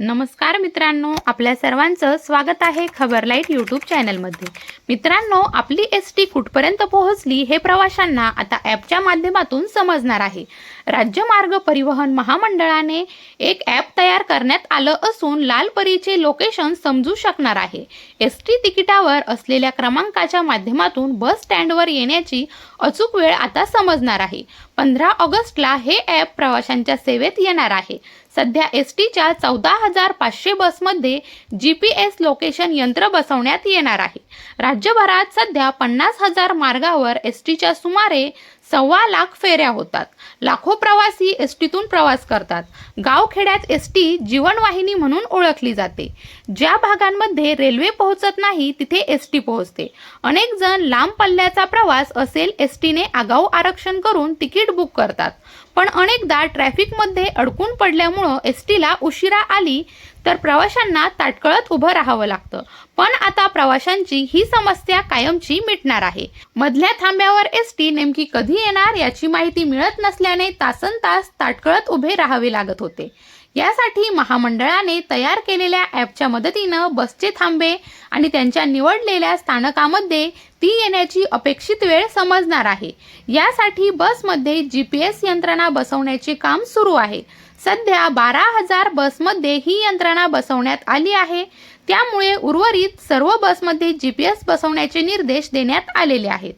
नमस्कार मित्रांनो आपल्या सर्वांचं स्वागत आहे खबर लाइट यूट्यूब चॅनलमध्ये. मित्रांनो आपली एस टी कुठपर्यंत पोहोचली हे प्रवाशांना आता ॲपच्या माध्यमातून समजणार आहे. राज्य मार्ग परिवहन महामंडळाने एक ॲप तयार करण्यात आलं असून लालपरीचे लोकेशन समजू शकणार आहे. एस टी तिकिटावर असलेल्या क्रमांकाच्या माध्यमातून बस स्टँडवर येण्याची अचूक वेळ आता समजणार आहे. पंधरा ऑगस्टला हे ॲप प्रवाशांच्या सेवेत येणार आहे. सध्या एस टीच्या चौदा हजार पाचशे बसमध्ये जी पी एस लोकेशन यंत्र बसवण्यात येणार आहे. राज्यभरात सध्या पन्नास हजार मार्गावर एस टीच्या सुमारे सव्वा लाख फेऱ्या होतात. लाखो प्रवासी एस टीतून प्रवास करतात. गावखेड्यात एस टी जीवनवाहिनी म्हणून ओळखली जाते. ज्या भागांमध्ये रेल्वे पोहोचत नाही तिथे एस टी पोहोचते. अनेक जण लांब पल्ल्याचा प्रवास असेल एस टीने आगाऊ आरक्षण करून तिकीट बुक करतात. पण अनेकदा ट्रॅफिकमध्ये अडकून पडल्यामुळं एस टीला उशिरा आली तर प्रवाशांना ताटकळत उभं राहावं लागतं. पण आता प्रवाशांची ही समस्या कायमची मिटणार आहे. मधल्या थांब्यावर एस टी नेमकी कधी येणार याची माहिती मिळत नसल्याने तासन तास ताटकळत उभे राहावे लागत होते. यासाठी महामंडळाने तयार केलेल्या ॲपच्या मदतीनं बसचे थांबे आणि त्यांच्या निवडलेल्या स्थानकामध्ये ती येण्याची अपेक्षित वेळ समजणार आहे. यासाठी बसमध्ये जी पी एस यंत्रणा बसवण्याचे काम सुरू आहे. सध्या बारा हजार बसमध्ये ही यंत्रणा बसवण्यात आली आहे. त्यामुळे उर्वरित सर्व बसमध्ये जी पी एस बसवण्याचे निर्देश देण्यात आलेले आहेत.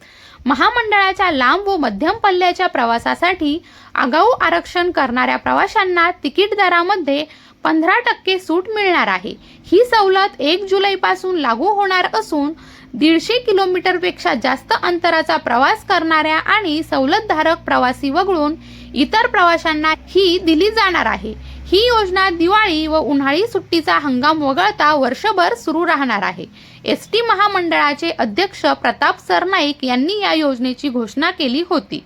महामंडळाच्या लांब व मध्यम पल्ल्याच्या प्रवासासाठी आगाऊ आरक्षण करणाऱ्या प्रवाशांना तिकीट दरामध्ये पंधरा टक्के सूट मिळणार आहे. ही सवलत एक जुलैपासून लागू होणार असून दीडशे किलोमीटरपेक्षा जास्त अंतराचा प्रवास करणाऱ्या आणि सवलतधारक प्रवासी वगळून इतर प्रवाशांना ही दिली जाणार आहे. ही योजना दिवाळी व उन्हाळी सुट्टीचा हंगाम वगळता वर्षभर सुरू राहणार आहे. एस टी महामंडळाचे अध्यक्ष प्रताप सरनाईक यांनी या योजनेची घोषणा केली होती.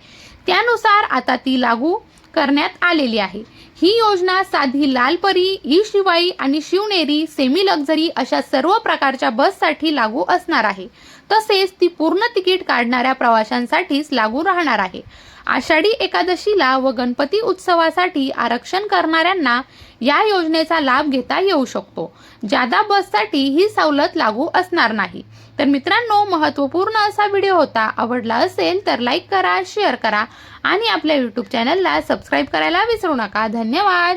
त्यानुसार आता ती लागू करण्यात आलेली आहे. ही योजना साधी लालपरी ई शिवाई आणि शिवनेरी सेमी लक्झरी अशा सर्व प्रकारच्या बससाठी लागू असणार आहे. तसेच ती पूर्ण तिकीट काढणाऱ्या प्रवाशांसाठीच लागू राहणार आहे. आषाढी एकादशीला व गणपती उत्सवासाठी आरक्षण करणाऱ्यांना या योजनेचा लाभ घेता येऊ शकतो. जादा बससाठी ही सवलत लागू असणार नाही. तर मित्रांनो महत्त्वपूर्ण असा व्हिडिओ होता आवडला असेल तर लाईक करा शेअर करा आणि आपल्या यूट्यूब चॅनलला सबस्क्राईब करायला विसरू नका. धन्यवाद!